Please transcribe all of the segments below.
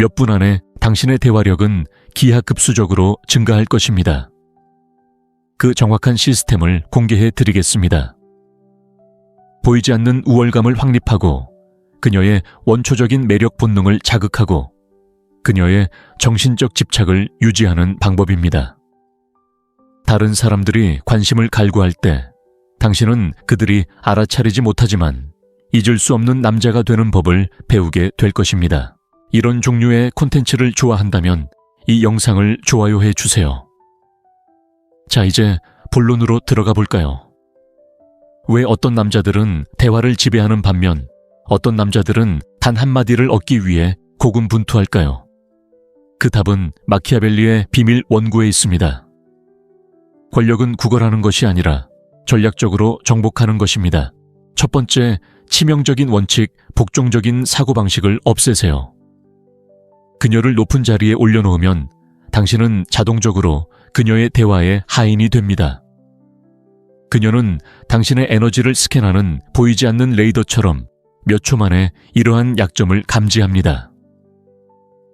몇 분 안에 당신의 대화력은 기하급수적으로 증가할 것입니다. 그 정확한 시스템을 공개해 드리겠습니다. 보이지 않는 우월감을 확립하고 그녀의 원초적인 매력 본능을 자극하고 그녀의 정신적 집착을 유지하는 방법입니다. 다른 사람들이 관심을 갈구할 때 당신은 그들이 알아차리지 못하지만 잊을 수 없는 남자가 되는 법을 배우게 될 것입니다. 이런 종류의 콘텐츠를 좋아한다면 이 영상을 좋아요해 주세요. 자, 이제 본론으로 들어가 볼까요? 왜 어떤 남자들은 대화를 지배하는 반면 어떤 남자들은 단 한마디를 얻기 위해 고군분투할까요? 그 답은 마키아벨리의 비밀 원고에 있습니다. 권력은 구걸하는 것이 아니라 전략적으로 정복하는 것입니다. 첫 번째, 치명적인 원칙, 복종적인 사고방식을 없애세요. 그녀를 높은 자리에 올려놓으면 당신은 자동적으로 그녀의 대화의 하인이 됩니다. 그녀는 당신의 에너지를 스캔하는 보이지 않는 레이더처럼 몇 초 만에 이러한 약점을 감지합니다.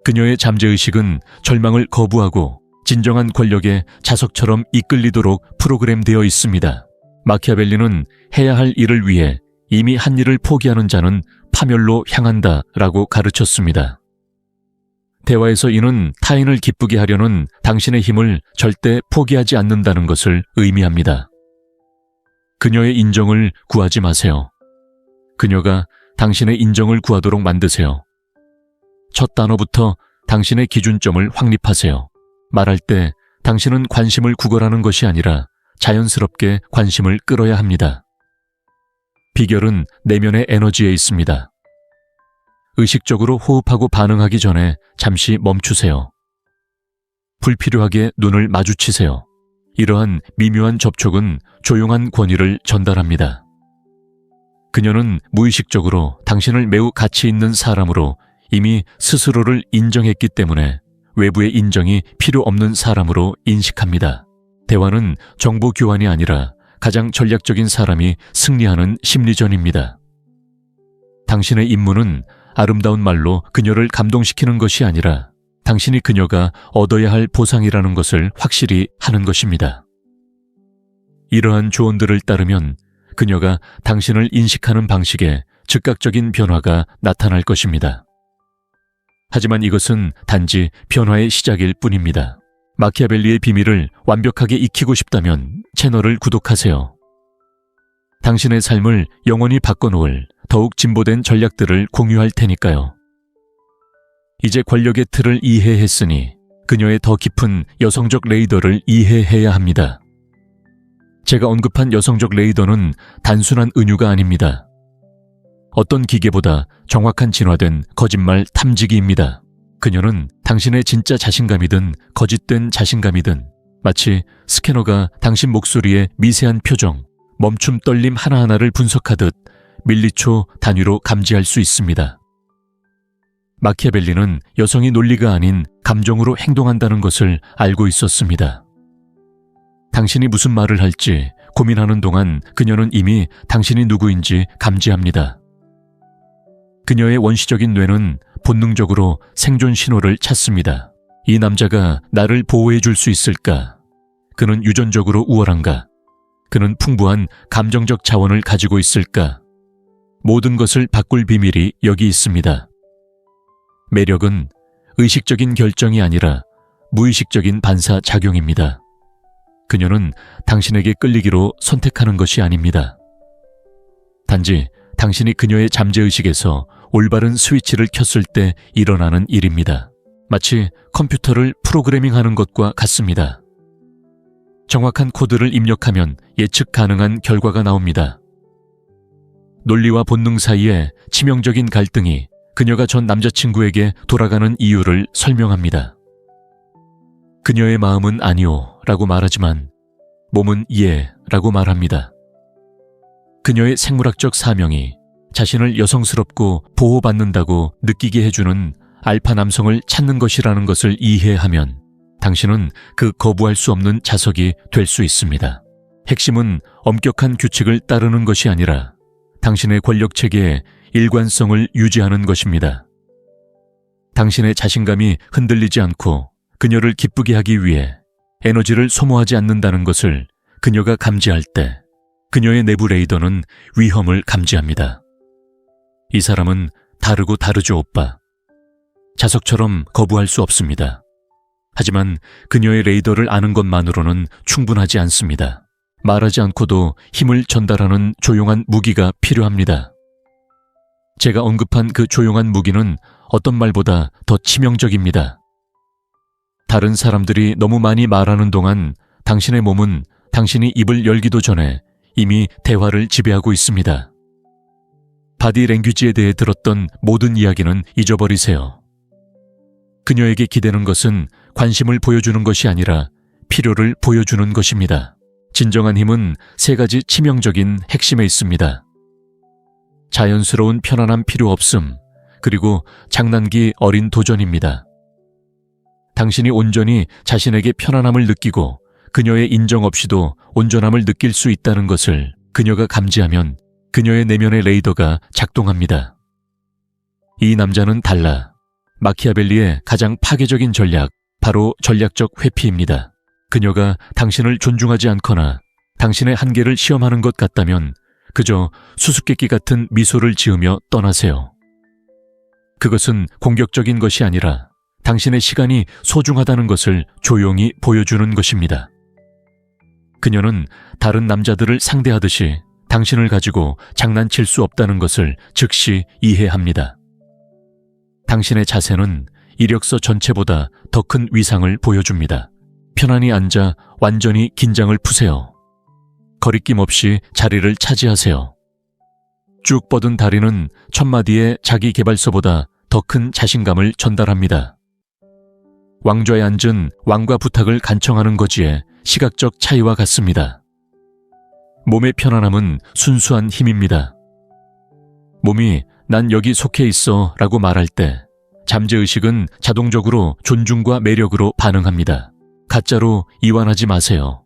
그녀의 잠재의식은 절망을 거부하고 진정한 권력에 자석처럼 이끌리도록 프로그램되어 있습니다. 마키아벨리는 해야 할 일을 위해 이미 한 일을 포기하는 자는 파멸로 향한다 라고 가르쳤습니다. 대화에서 이는 타인을 기쁘게 하려는 당신의 힘을 절대 포기하지 않는다는 것을 의미합니다. 그녀의 인정을 구하지 마세요. 그녀가 당신의 인정을 구하도록 만드세요. 첫 단어부터 당신의 기준점을 확립하세요. 말할 때 당신은 관심을 구걸하는 것이 아니라 자연스럽게 관심을 끌어야 합니다. 비결은 내면의 에너지에 있습니다. 의식적으로 호흡하고 반응하기 전에 잠시 멈추세요. 불필요하게 눈을 마주치세요. 이러한 미묘한 접촉은 조용한 권위를 전달합니다. 그녀는 무의식적으로 당신을 매우 가치 있는 사람으로 이미 스스로를 인정했기 때문에 외부의 인정이 필요 없는 사람으로 인식합니다. 대화는 정보 교환이 아니라 가장 전략적인 사람이 승리하는 심리전입니다. 당신의 임무는 아름다운 말로 그녀를 감동시키는 것이 아니라 당신이 그녀가 얻어야 할 보상이라는 것을 확실히 하는 것입니다. 이러한 조언들을 따르면 그녀가 당신을 인식하는 방식에 즉각적인 변화가 나타날 것입니다. 하지만 이것은 단지 변화의 시작일 뿐입니다. 마키아벨리의 비밀을 완벽하게 익히고 싶다면 채널을 구독하세요. 당신의 삶을 영원히 바꿔놓을 더욱 진보된 전략들을 공유할 테니까요. 이제 권력의 틀을 이해했으니 그녀의 더 깊은 여성적 레이더를 이해해야 합니다. 제가 언급한 여성적 레이더는 단순한 은유가 아닙니다. 어떤 기계보다 정확한 진화된 거짓말 탐지기입니다. 그녀는 당신의 진짜 자신감이든 거짓된 자신감이든 마치 스캐너가 당신 목소리의 미세한 표정, 멈춤 떨림 하나하나를 분석하듯 밀리초 단위로 감지할 수 있습니다. 마키아벨리는 여성이 논리가 아닌 감정으로 행동한다는 것을 알고 있었습니다. 당신이 무슨 말을 할지 고민하는 동안 그녀는 이미 당신이 누구인지 감지합니다. 그녀의 원시적인 뇌는 본능적으로 생존 신호를 찾습니다. 이 남자가 나를 보호해 줄 수 있을까? 그는 유전적으로 우월한가? 그는 풍부한 감정적 자원을 가지고 있을까? 모든 것을 바꿀 비밀이 여기 있습니다. 매력은 의식적인 결정이 아니라 무의식적인 반사 작용입니다. 그녀는 당신에게 끌리기로 선택하는 것이 아닙니다. 단지 당신이 그녀의 잠재의식에서 올바른 스위치를 켰을 때 일어나는 일입니다. 마치 컴퓨터를 프로그래밍 하는 것과 같습니다. 정확한 코드를 입력하면 예측 가능한 결과가 나옵니다. 논리와 본능 사이에 치명적인 갈등이 그녀가 전 남자친구에게 돌아가는 이유를 설명합니다. 그녀의 마음은 아니오 라고 말하지만 몸은 예 라고 말합니다. 그녀의 생물학적 사명이 자신을 여성스럽고 보호받는다고 느끼게 해주는 알파 남성을 찾는 것이라는 것을 이해하면 당신은 그 거부할 수 없는 자석이 될 수 있습니다. 핵심은 엄격한 규칙을 따르는 것이 아니라 당신의 권력 체계의 일관성을 유지하는 것입니다. 당신의 자신감이 흔들리지 않고 그녀를 기쁘게 하기 위해 에너지를 소모하지 않는다는 것을 그녀가 감지할 때 그녀의 내부 레이더는 위험을 감지합니다. 이 사람은 다르고 다르죠, 오빠. 자석처럼 거부할 수 없습니다. 하지만 그녀의 레이더를 아는 것만으로는 충분하지 않습니다. 말하지 않고도 힘을 전달하는 조용한 무기가 필요합니다. 제가 언급한 그 조용한 무기는 어떤 말보다 더 치명적입니다. 다른 사람들이 너무 많이 말하는 동안 당신의 몸은 당신이 입을 열기도 전에 이미 대화를 지배하고 있습니다. 바디 랭귀지에 대해 들었던 모든 이야기는 잊어버리세요. 그녀에게 기대는 것은 관심을 보여주는 것이 아니라 필요를 보여주는 것입니다. 진정한 힘은 세 가지 치명적인 핵심에 있습니다. 자연스러운 편안함 필요 없음, 그리고 장난기 어린 도전입니다. 당신이 온전히 자신에게 편안함을 느끼고 그녀의 인정 없이도 온전함을 느낄 수 있다는 것을 그녀가 감지하면 그녀의 내면의 레이더가 작동합니다. 이 남자는 달라. 마키아벨리의 가장 파괴적인 전략, 바로 전략적 회피입니다. 그녀가 당신을 존중하지 않거나 당신의 한계를 시험하는 것 같다면 그저 수수께끼 같은 미소를 지으며 떠나세요. 그것은 공격적인 것이 아니라 당신의 시간이 소중하다는 것을 조용히 보여주는 것입니다. 그녀는 다른 남자들을 상대하듯이 당신을 가지고 장난칠 수 없다는 것을 즉시 이해합니다. 당신의 자세는 이력서 전체보다 더 큰 위상을 보여줍니다. 편안히 앉아 완전히 긴장을 푸세요. 거리낌 없이 자리를 차지하세요. 쭉 뻗은 다리는 첫마디의 자기 개발서보다 더 큰 자신감을 전달합니다. 왕좌에 앉은 왕과 부탁을 간청하는 거지에 시각적 차이와 같습니다. 몸의 편안함은 순수한 힘입니다. 몸이 난 여기 속해 있어 라고 말할 때 잠재의식은 자동적으로 존중과 매력으로 반응합니다. 가짜로 이완하지 마세요.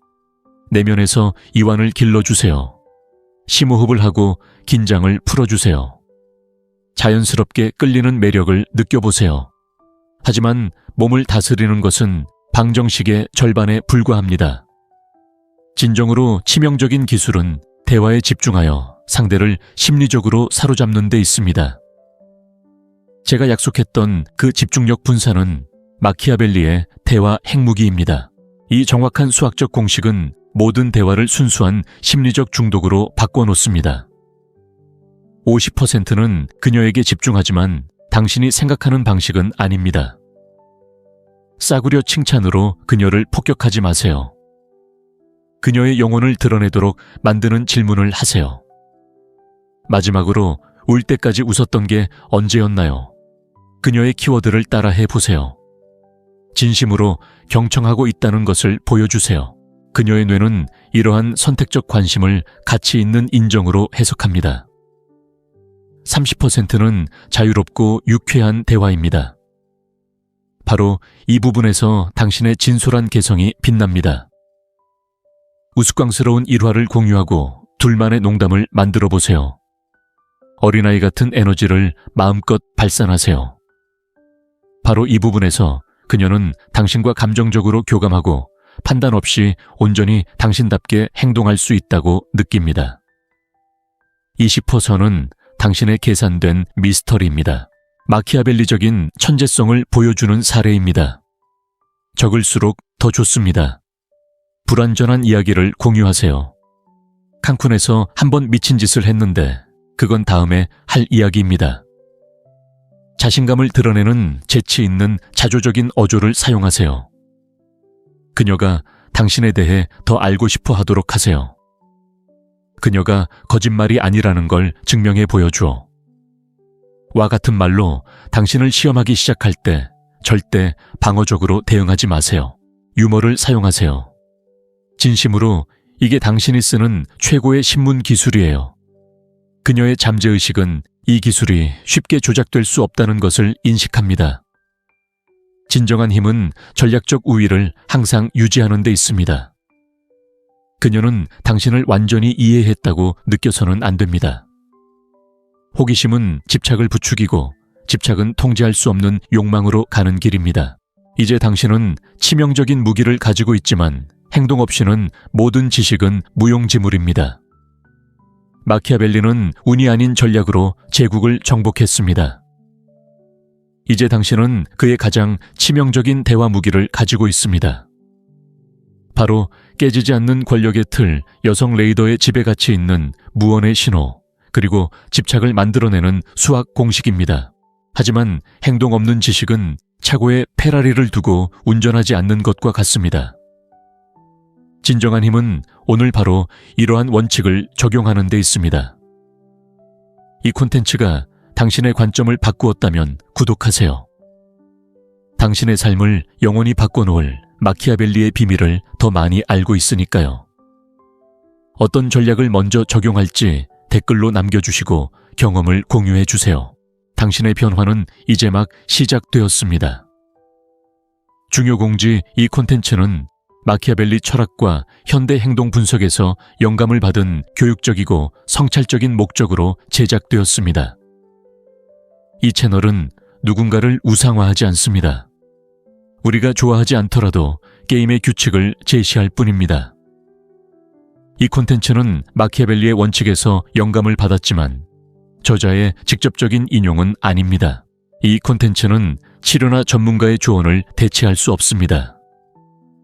내면에서 이완을 길러주세요. 심호흡을 하고 긴장을 풀어주세요. 자연스럽게 끌리는 매력을 느껴보세요. 하지만 몸을 다스리는 것은 방정식의 절반에 불과합니다. 진정으로 치명적인 기술은 대화에 집중하여 상대를 심리적으로 사로잡는 데 있습니다. 제가 약속했던 그 집중력 분산은 마키아벨리의 대화 핵무기입니다. 이 정확한 수학적 공식은 모든 대화를 순수한 심리적 중독으로 바꿔놓습니다. 50%는 그녀에게 집중하지만 당신이 생각하는 방식은 아닙니다. 싸구려 칭찬으로 그녀를 폭격하지 마세요. 그녀의 영혼을 드러내도록 만드는 질문을 하세요. 마지막으로 울 때까지 웃었던 게 언제였나요? 그녀의 키워드를 따라해 보세요. 진심으로 경청하고 있다는 것을 보여주세요. 그녀의 뇌는 이러한 선택적 관심을 가치 있는 인정으로 해석합니다. 30%는 자유롭고 유쾌한 대화입니다. 바로 이 부분에서 당신의 진솔한 개성이 빛납니다. 우스꽝스러운 일화를 공유하고 둘만의 농담을 만들어 보세요. 어린아이 같은 에너지를 마음껏 발산하세요. 바로 이 부분에서 그녀는 당신과 감정적으로 교감하고 판단 없이 온전히 당신답게 행동할 수 있다고 느낍니다. 20%는 당신의 계산된 미스터리입니다. 마키아벨리적인 천재성을 보여주는 사례입니다. 적을수록 더 좋습니다. 불완전한 이야기를 공유하세요. 칸쿤에서 한번 미친 짓을 했는데 그건 다음에 할 이야기입니다. 자신감을 드러내는 재치 있는 자조적인 어조를 사용하세요. 그녀가 당신에 대해 더 알고 싶어 하도록 하세요. 그녀가 거짓말이 아니라는 걸 증명해 보여주어. 와 같은 말로 당신을 시험하기 시작할 때 절대 방어적으로 대응하지 마세요. 유머를 사용하세요. 진심으로 이게 당신이 쓰는 최고의 신문 기술이에요. 그녀의 잠재의식은 이 기술이 쉽게 조작될 수 없다는 것을 인식합니다. 진정한 힘은 전략적 우위를 항상 유지하는 데 있습니다. 그녀는 당신을 완전히 이해했다고 느껴서는 안 됩니다. 호기심은 집착을 부추기고 집착은 통제할 수 없는 욕망으로 가는 길입니다. 이제 당신은 치명적인 무기를 가지고 있지만 행동 없이는 모든 지식은 무용지물입니다. 마키아벨리는 운이 아닌 전략으로 제국을 정복했습니다. 이제 당신은 그의 가장 치명적인 대화 무기를 가지고 있습니다. 바로 깨지지 않는 권력의 틀, 여성 레이더의 지배 가치 있는 무언의 신호, 그리고 집착을 만들어내는 수학 공식입니다. 하지만 행동 없는 지식은 차고에 페라리를 두고 운전하지 않는 것과 같습니다. 진정한 힘은 오늘 바로 이러한 원칙을 적용하는 데 있습니다. 이 콘텐츠가 당신의 관점을 바꾸었다면 구독하세요. 당신의 삶을 영원히 바꿔놓을 마키아벨리의 비밀을 더 많이 알고 있으니까요. 어떤 전략을 먼저 적용할지 댓글로 남겨주시고 경험을 공유해 주세요. 당신의 변화는 이제 막 시작되었습니다. 중요 공지 이 콘텐츠는 마키아벨리 철학과 현대 행동 분석에서 영감을 받은 교육적이고 성찰적인 목적으로 제작되었습니다. 이 채널은 누군가를 우상화하지 않습니다. 우리가 좋아하지 않더라도 게임의 규칙을 제시할 뿐입니다. 이 콘텐츠는 마키아벨리의 원칙에서 영감을 받았지만 저자의 직접적인 인용은 아닙니다. 이 콘텐츠는 치료나 전문가의 조언을 대체할 수 없습니다.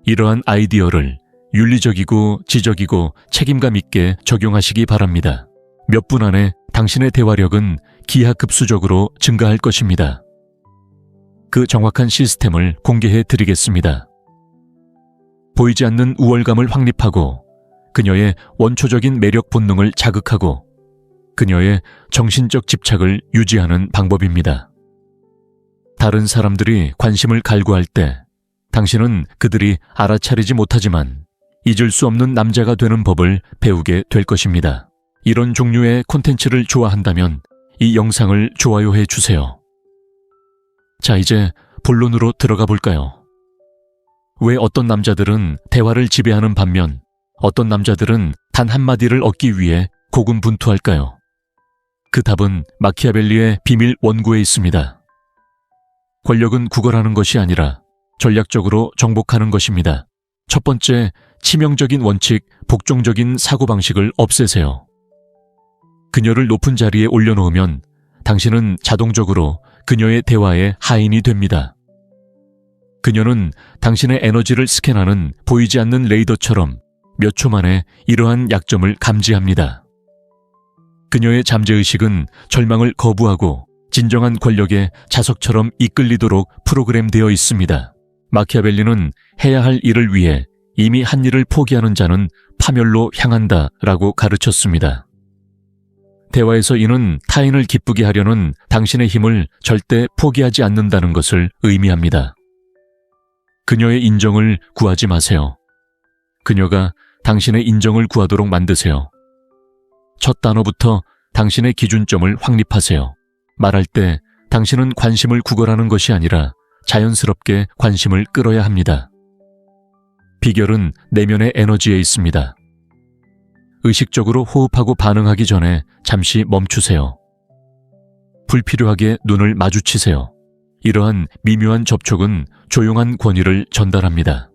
이러한 아이디어를 윤리적이고 지적이고 책임감 있게 적용하시기 바랍니다. 몇 분 안에 당신의 대화력은 기하급수적으로 증가할 것입니다. 그 정확한 시스템을 공개해 드리겠습니다. 보이지 않는 우월감을 확립하고 그녀의 원초적인 매력 본능을 자극하고 그녀의 정신적 집착을 유지하는 방법입니다. 다른 사람들이 관심을 갈구할 때 당신은 그들이 알아차리지 못하지만 잊을 수 없는 남자가 되는 법을 배우게 될 것입니다. 이런 종류의 콘텐츠를 좋아한다면 이 영상을 좋아요해 주세요. 자, 이제 본론으로 들어가 볼까요? 왜 어떤 남자들은 대화를 지배하는 반면 어떤 남자들은 단 한마디를 얻기 위해 고군분투할까요? 그 답은 마키아벨리의 비밀 원고에 있습니다. 권력은 구걸하는 것이 아니라 전략적으로 정복하는 것입니다. 첫 번째, 치명적인 원칙, 복종적인 사고방식을 없애세요. 그녀를 높은 자리에 올려놓으면 당신은 자동적으로 그녀의 대화의 하인이 됩니다. 그녀는 당신의 에너지를 스캔하는 보이지 않는 레이더처럼 몇 초 만에 이러한 약점을 감지합니다. 그녀의 잠재의식은 절망을 거부하고 진정한 권력의 자석처럼 이끌리도록 프로그램되어 있습니다. 마키아벨리는 해야 할 일을 위해 이미 한 일을 포기하는 자는 파멸로 향한다 라고 가르쳤습니다. 대화에서 이는 타인을 기쁘게 하려는 당신의 힘을 절대 포기하지 않는다는 것을 의미합니다. 그녀의 인정을 구하지 마세요. 그녀가 당신의 인정을 구하도록 만드세요. 첫 단어부터 당신의 기준점을 확립하세요. 말할 때 당신은 관심을 구걸하는 것이 아니라 자연스럽게 관심을 끌어야 합니다. 비결은 내면의 에너지에 있습니다. 의식적으로 호흡하고 반응하기 전에 잠시 멈추세요. 불필요하게 눈을 마주치세요. 이러한 미묘한 접촉은 조용한 권위를 전달합니다.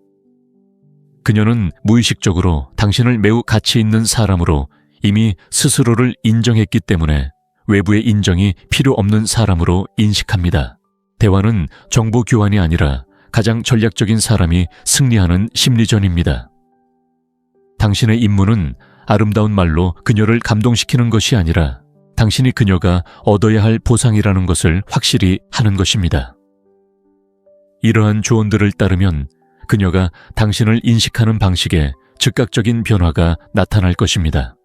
그녀는 무의식적으로 당신을 매우 가치 있는 사람으로 이미 스스로를 인정했기 때문에 외부의 인정이 필요 없는 사람으로 인식합니다. 대화는 정보 교환이 아니라 가장 전략적인 사람이 승리하는 심리전입니다. 당신의 임무는 아름다운 말로 그녀를 감동시키는 것이 아니라 당신이 그녀가 얻어야 할 보상이라는 것을 확실히 하는 것입니다. 이러한 조언들을 따르면 그녀가 당신을 인식하는 방식에 즉각적인 변화가 나타날 것입니다.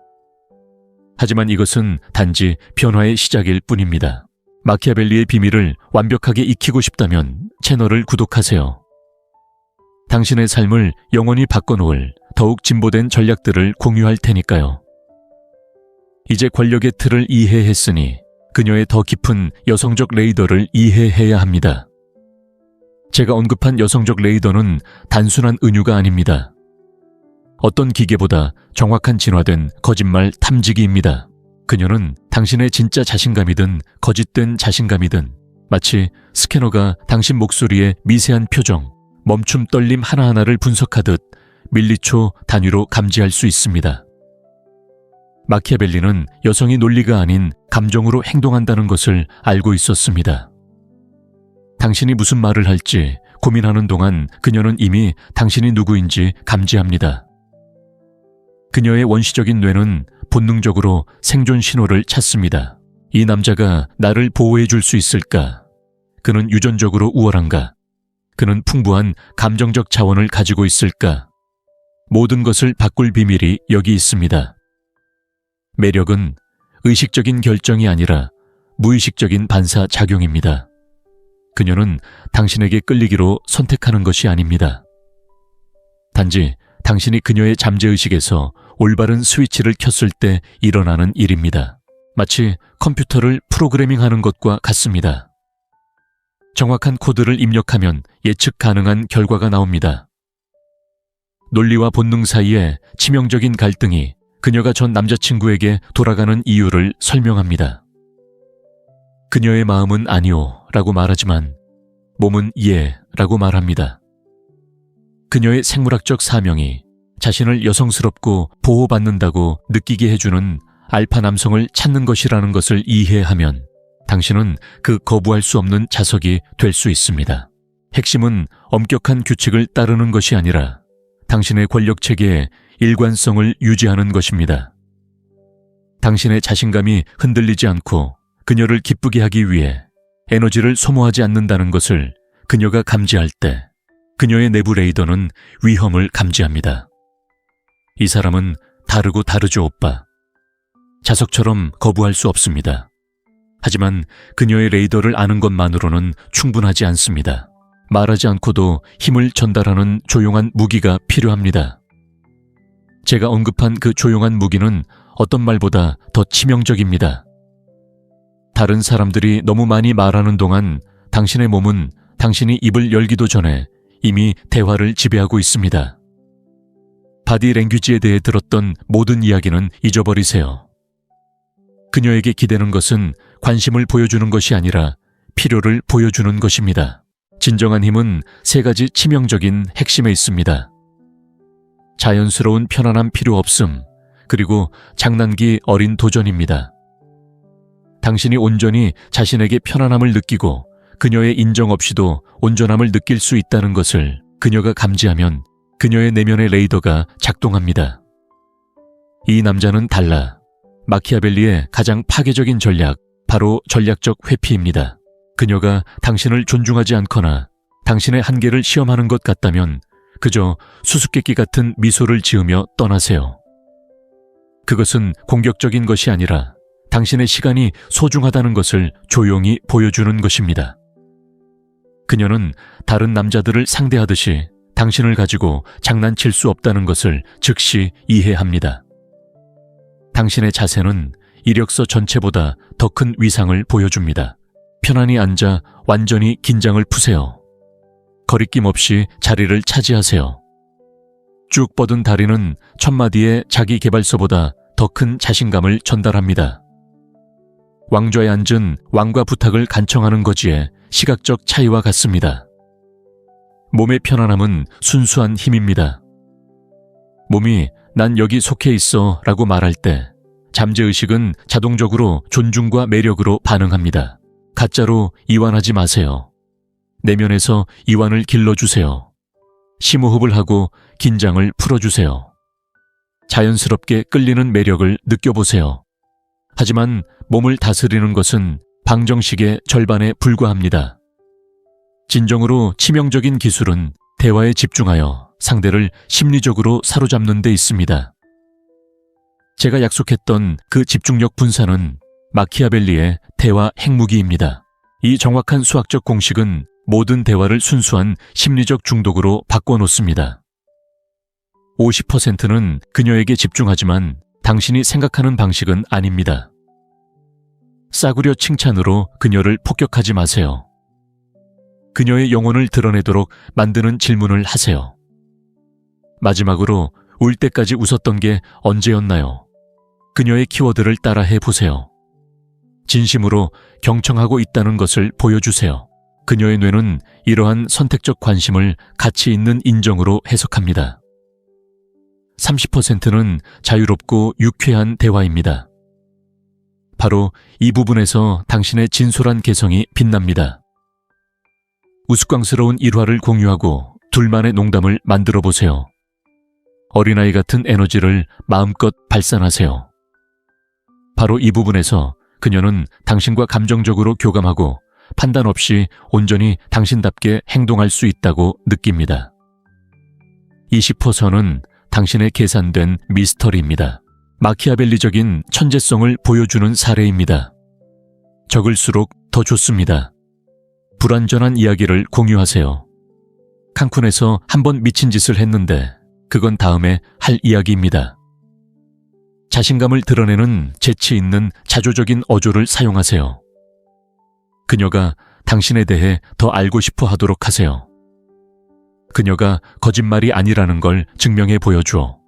하지만 이것은 단지 변화의 시작일 뿐입니다. 마키아벨리의 비밀을 완벽하게 익히고 싶다면 채널을 구독하세요. 당신의 삶을 영원히 바꿔놓을 더욱 진보된 전략들을 공유할 테니까요. 이제 권력의 틀을 이해했으니 그녀의 더 깊은 여성적 레이더를 이해해야 합니다. 제가 언급한 여성적 레이더는 단순한 은유가 아닙니다. 어떤 기계보다 정확한 진화된 거짓말 탐지기입니다. 그녀는 당신의 진짜 자신감이든 거짓된 자신감이든 마치 스캐너가 당신 목소리의 미세한 표정, 멈춤 떨림 하나하나를 분석하듯 밀리초 단위로 감지할 수 있습니다. 마키아벨리는 여성이 논리가 아닌 감정으로 행동한다는 것을 알고 있었습니다. 당신이 무슨 말을 할지 고민하는 동안 그녀는 이미 당신이 누구인지 감지합니다. 그녀의 원시적인 뇌는 본능적으로 생존 신호를 찾습니다. 이 남자가 나를 보호해 줄 수 있을까? 그는 유전적으로 우월한가? 그는 풍부한 감정적 자원을 가지고 있을까? 모든 것을 바꿀 비밀이 여기 있습니다. 매력은 의식적인 결정이 아니라 무의식적인 반사 작용입니다. 그녀는 당신에게 끌리기로 선택하는 것이 아닙니다. 단지 당신이 그녀의 잠재의식에서 올바른 스위치를 켰을 때 일어나는 일입니다. 마치 컴퓨터를 프로그래밍 하는 것과 같습니다. 정확한 코드를 입력하면 예측 가능한 결과가 나옵니다. 논리와 본능 사이에 치명적인 갈등이 그녀가 전 남자친구에게 돌아가는 이유를 설명합니다. 그녀의 마음은 아니오 라고 말하지만 몸은 예 라고 말합니다. 그녀의 생물학적 사명이 자신을 여성스럽고 보호받는다고 느끼게 해주는 알파 남성을 찾는 것이라는 것을 이해하면 당신은 그 거부할 수 없는 자석이 될 수 있습니다. 핵심은 엄격한 규칙을 따르는 것이 아니라 당신의 권력 체계에 일관성을 유지하는 것입니다. 당신의 자신감이 흔들리지 않고 그녀를 기쁘게 하기 위해 에너지를 소모하지 않는다는 것을 그녀가 감지할 때 그녀의 내부 레이더는 위험을 감지합니다. 이 사람은 다르고 다르죠, 오빠. 자석처럼 거부할 수 없습니다. 하지만 그녀의 레이더를 아는 것만으로는 충분하지 않습니다. 말하지 않고도 힘을 전달하는 조용한 무기가 필요합니다. 제가 언급한 그 조용한 무기는 어떤 말보다 더 치명적입니다. 다른 사람들이 너무 많이 말하는 동안 당신의 몸은 당신이 입을 열기도 전에 이미 대화를 지배하고 있습니다. 바디 랭귀지에 대해 들었던 모든 이야기는 잊어버리세요. 그녀에게 기대는 것은 관심을 보여주는 것이 아니라 필요를 보여주는 것입니다. 진정한 힘은 세 가지 치명적인 핵심에 있습니다. 자연스러운 편안함 필요 없음, 그리고 장난기 어린 도전입니다. 당신이 온전히 자신에게 편안함을 느끼고 그녀의 인정 없이도 온전함을 느낄 수 있다는 것을 그녀가 감지하면 그녀의 내면의 레이더가 작동합니다. 이 남자는 달라. 마키아벨리의 가장 파괴적인 전략, 바로 전략적 회피입니다. 그녀가 당신을 존중하지 않거나 당신의 한계를 시험하는 것 같다면 그저 수수께끼 같은 미소를 지으며 떠나세요. 그것은 공격적인 것이 아니라 당신의 시간이 소중하다는 것을 조용히 보여주는 것입니다. 그녀는 다른 남자들을 상대하듯이 당신을 가지고 장난칠 수 없다는 것을 즉시 이해합니다. 당신의 자세는 이력서 전체보다 더 큰 위상을 보여줍니다. 편안히 앉아 완전히 긴장을 푸세요. 거리낌 없이 자리를 차지하세요. 쭉 뻗은 다리는 첫마디의 자기 개발서보다 더 큰 자신감을 전달합니다. 왕좌에 앉은 왕과 부탁을 간청하는 거지에 시각적 차이와 같습니다. 몸의 편안함은 순수한 힘입니다. 몸이 난 여기 속해 있어 라고 말할 때 잠재의식은 자동적으로 존중과 매력으로 반응합니다. 가짜로 이완하지 마세요. 내면에서 이완을 길러주세요. 심호흡을 하고 긴장을 풀어주세요. 자연스럽게 끌리는 매력을 느껴보세요. 하지만 몸을 다스리는 것은 방정식의 절반에 불과합니다. 진정으로 치명적인 기술은 대화에 집중하여 상대를 심리적으로 사로잡는 데 있습니다. 제가 약속했던 그 집중력 분산은 마키아벨리의 대화 핵무기입니다. 이 정확한 수학적 공식은 모든 대화를 순수한 심리적 중독으로 바꿔놓습니다. 50%는 그녀에게 집중하지만 당신이 생각하는 방식은 아닙니다. 싸구려 칭찬으로 그녀를 폭격하지 마세요. 그녀의 영혼을 드러내도록 만드는 질문을 하세요. 마지막으로 울 때까지 웃었던 게 언제였나요? 그녀의 키워드를 따라해 보세요. 진심으로 경청하고 있다는 것을 보여주세요. 그녀의 뇌는 이러한 선택적 관심을 가치 있는 인정으로 해석합니다. 30%는 자유롭고 유쾌한 대화입니다. 바로 이 부분에서 당신의 진솔한 개성이 빛납니다. 우스꽝스러운 일화를 공유하고 둘만의 농담을 만들어 보세요. 어린아이 같은 에너지를 마음껏 발산하세요. 바로 이 부분에서 그녀는 당신과 감정적으로 교감하고 판단 없이 온전히 당신답게 행동할 수 있다고 느낍니다. 20%는 당신의 계산된 미스터리입니다. 마키아벨리적인 천재성을 보여주는 사례입니다. 적을수록 더 좋습니다. 불완전한 이야기를 공유하세요. 칸쿤에서 한번 미친 짓을 했는데 그건 다음에 할 이야기입니다. 자신감을 드러내는 재치 있는 자조적인 어조를 사용하세요. 그녀가 당신에 대해 더 알고 싶어 하도록 하세요. 그녀가 거짓말이 아니라는 걸 증명해 보여주어.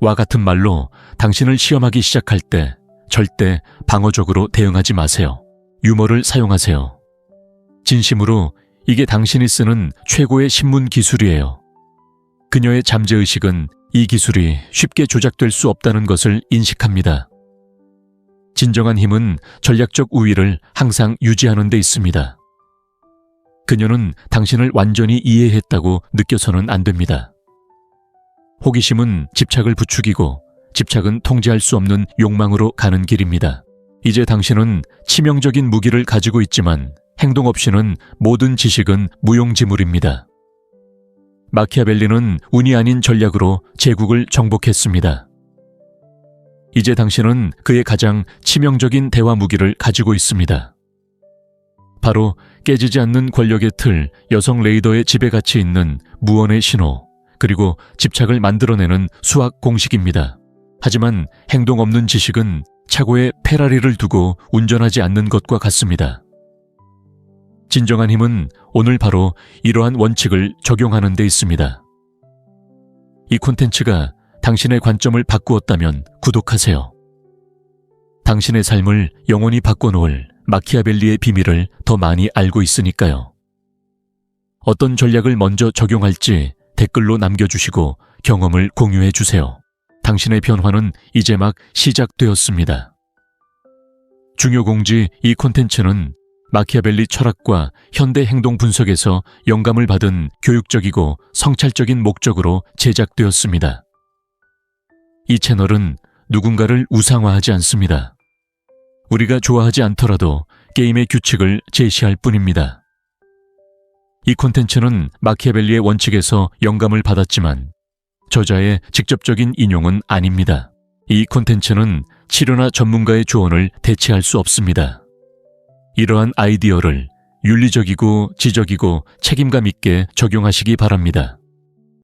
와 같은 말로 당신을 시험하기 시작할 때 절대 방어적으로 대응하지 마세요. 유머를 사용하세요. 진심으로 이게 당신이 쓰는 최고의 신문 기술이에요. 그녀의 잠재의식은 이 기술이 쉽게 조작될 수 없다는 것을 인식합니다. 진정한 힘은 전략적 우위를 항상 유지하는 데 있습니다. 그녀는 당신을 완전히 이해했다고 느껴서는 안 됩니다. 호기심은 집착을 부추기고 집착은 통제할 수 없는 욕망으로 가는 길입니다. 이제 당신은 치명적인 무기를 가지고 있지만 행동 없이는 모든 지식은 무용지물입니다. 마키아벨리는 운이 아닌 전략으로 제국을 정복했습니다. 이제 당신은 그의 가장 치명적인 대화 무기를 가지고 있습니다. 바로 깨지지 않는 권력의 틀, 여성 레이더의 지배같이 있는 무언의 신호, 그리고 집착을 만들어내는 수학 공식입니다. 하지만 행동 없는 지식은 차고에 페라리를 두고 운전하지 않는 것과 같습니다. 진정한 힘은 오늘 바로 이러한 원칙을 적용하는 데 있습니다. 이 콘텐츠가 당신의 관점을 바꾸었다면 구독하세요. 당신의 삶을 영원히 바꿔놓을 마키아벨리의 비밀을 더 많이 알고 있으니까요. 어떤 전략을 먼저 적용할지 댓글로 남겨주시고 경험을 공유해 주세요. 당신의 변화는 이제 막 시작되었습니다. 중요 공지 이 콘텐츠는 마키아벨리 철학과 현대 행동 분석에서 영감을 받은 교육적이고 성찰적인 목적으로 제작되었습니다. 이 채널은 누군가를 우상화하지 않습니다. 우리가 좋아하지 않더라도 게임의 규칙을 제시할 뿐입니다. 이 콘텐츠는 마키아벨리의 원칙에서 영감을 받았지만 저자의 직접적인 인용은 아닙니다. 이 콘텐츠는 치료나 전문가의 조언을 대체할 수 없습니다. 이러한 아이디어를 윤리적이고 지적이고 책임감 있게 적용하시기 바랍니다.